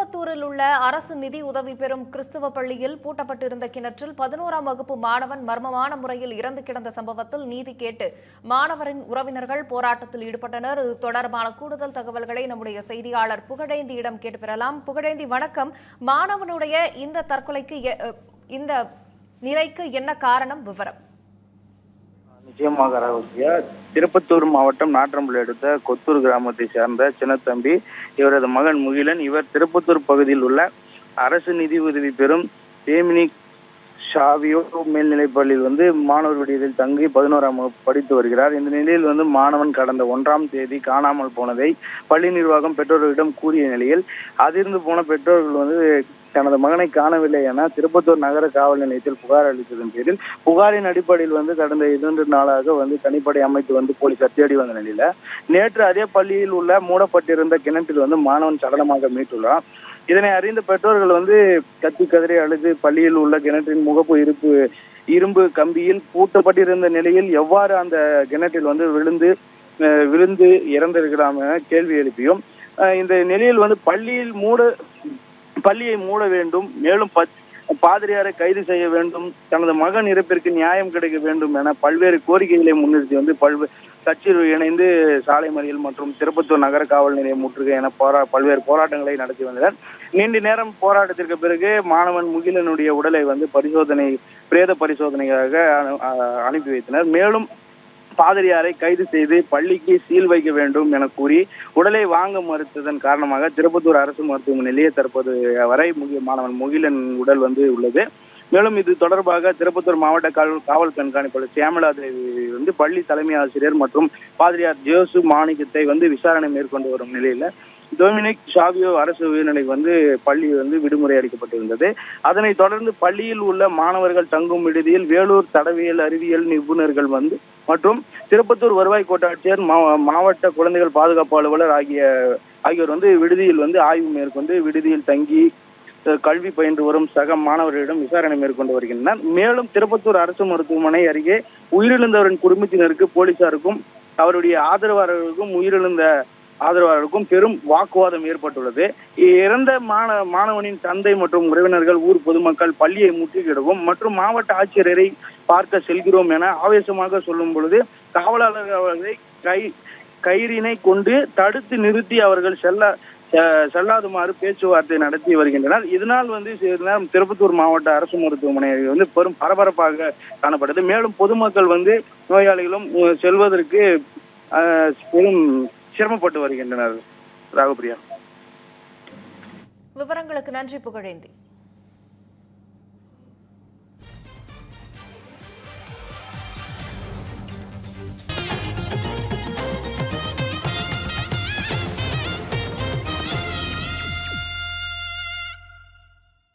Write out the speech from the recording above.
திருப்பத்தூரில் உள்ள அரசு நிதி உதவி பெறும் கிறிஸ்துவ பள்ளியில் பூட்டப்பட்டிருந்த கிணற்றில் பதினோராம் வகுப்பு மாணவன் மர்மமான முறையில் இறந்து கிடந்த சம்பவத்தில் நீதி கேட்டு மாணவரின் உறவினர்கள் போராட்டத்தில் ஈடுபட்டனர். இது தொடர்பான கூடுதல் தகவல்களை நம்முடைய செய்தியாளர் புகழேந்தியிடம் கேட்டு பெறலாம். புகழேந்தி வணக்கம். மாணவனுடைய இந்த தற்கொலைக்கு இந்த நிலைக்கு என்ன காரணம்? விவரம். நிச்சயமாக திருப்பத்தூர் மாவட்டம் நாற்றம்பள்ளி அடுத்த கொத்தூர் கிராமத்தை சேர்ந்த சின்னத்தம்பி இவரது மகன் முகிலன். இவர் திருப்பத்தூர் பகுதியில் உள்ள அரசு நிதி உதவி பெறும் தேமினி ஷாவியோ மேல்நிலைப் பள்ளியில் வந்து மாணவர் விடுதியில் தங்கி பதினோராம் வகுப்பு படித்து வருகிறார். இந்த நிலையில் வந்து மாணவன் கடந்த ஒன்றாம் தேதி காணாமல் போனதை பள்ளி நிர்வாகம் பெற்றோர்களிடம் கூறிய நிலையில் அதிர்ந்து போன பெற்றோர்கள் வந்து தனது மகனை காணவில்லை என திருப்பத்தூர் நகர காவல் நிலையத்தில் புகார் அளித்ததன் பேரில் புகாரின் அடிப்படையில் வந்து கடந்த இரண்டு நாளாக வந்து தனிப்படை அமைத்து வந்து போலீசார் தேடி வந்த நிலையில நேற்று அதே பள்ளியில் உள்ள மூடப்பட்டிருந்த கிணற்றில் வந்து மாணவன் சடலமாக மீட்டுள்ளான். இதனை அறிந்த பெற்றோர்கள் வந்து கத்தி கதறி அழுது பள்ளியில் உள்ள கிணற்றின் முகப்பு இருப்பு இரும்பு கம்பியில் பூட்டப்பட்டிருந்த நிலையில் எவ்வாறு அந்த கிணற்றில் வந்து விழுந்து அஹ், விழுந்து இறந்திருக்கலாம் என கேள்வி எழுப்பியும். இந்த நிலையில் வந்து பள்ளியில் மூட பள்ளியை மூட வேண்டும் மேலும் பத்- பாதிரியாரை கைது செய்ய வேண்டும் தனது மகன் இறப்பிற்கு நியாயம் கிடைக்க வேண்டும் என பல்வேறு கோரிக்கைகளை முன்னிறுத்தி வந்து பல்வேறு கட்சியில் இணைந்து சாலை மறியல் மற்றும் திருப்பத்தூர் நகர காவல் நிலைய முற்றுகை என போரா பல்வேறு போராட்டங்களை நடத்தி வந்தனர். நீண்ட நேரம் போராட்டத்திற்கு பிறகு மாணவன் முகிலனுடைய உடலை வந்து பரிசோதனை பிரேத பரிசோதனைக்காக அனு- அனுப்பி வைத்தனர். மேலும் பாதிரியாரை கைது செய்து பள்ளிக்கு சீல் வைக்க வேண்டும் என கூறி உடலை வாங்க மறுத்ததன் காரணமாக திருப்பத்தூர் அரசு மருத்துவமனையிலேயே தற்போது வரை முகிய மாணவன் முகிலன் உடல் வந்து உள்ளது. மேலும் இது தொடர்பாக திருப்பத்தூர் மாவட்ட காவல் காவல் கண்காணிப்பாளர் சியாமலா தேவி வந்து பள்ளி தலைமை ஆசிரியர் மற்றும் பாதிரியார் ஜேசு மாணிக்கத்தை வந்து விசாரணை மேற்கொண்டு வரும் நிலையில டொமினிக் ஷாவியோ அரசு உயர்நிலைக்கு வந்து பள்ளி வந்து விடுமுறை அளிக்கப்பட்டிருந்தது அதனைத் தொடர்ந்து பள்ளியில் உள்ள மாணவர்கள் தங்கும் விடுதியில் வேலூர் தடவியல் அறிவியல் நிபுணர்கள் வந்து மற்றும் திருப்பத்தூர் வருவாய் கோட்டாட்சியர் மாவட்ட குழந்தைகள் பாதுகாப்பு அலுவலர் ஆகிய ஆகியோர் வந்து விடுதியில் வந்து ஆய்வு மேற்கொண்டு விடுதியில் தங்கி கல்வி பயின்று வரும் சக மாணவர்களிடம் விசாரணை மேற்கொண்டு வருகின்றனர். மேலும் திருப்பத்தூர் அரசு மருத்துவமனை அருகே உயிரிழந்தவரின் குடும்பத்தினருக்கு போலீசாருக்கும் அவருடைய ஆதரவாளர்களுக்கும் உயிரிழந்த ஆதரவாளர்களுக்கும் பெரும் வாக்குவாதம் ஏற்பட்டுள்ளது. இறந்த மாண மாணவனின் தந்தை மற்றும் உறவினர்கள் ஊர் பொதுமக்கள் பள்ளியை முற்றுகிடவும் மற்றும் மாவட்ட ஆட்சியரை பார்க்க செல்கிறோம் என ஆவேசமாக சொல்லும் பொழுது காவலாளர்கள் அவர்களை கை கயிறினை கொண்டு தடுத்து நிறுத்தி அவர்கள் செல்ல செல்லாதுமாறு பேச்சுவார்த்தை நடத்தி வருகின்றனர். இதனால் வந்து சிறிது நேரம் திருப்பத்தூர் மாவட்ட அரசு மருத்துவமனை வந்து பெரும் பரபரப்பாக காணப்பட்டது மேலும் பொதுமக்கள் வந்து நோயாளிகளும் செல்வதற்கு அஹ், பெரும் சிரமப்பட்டு வருகின்றனர். ராகப்பிரியா. விவரங்களுக்கு நன்றி புகழேந்தி.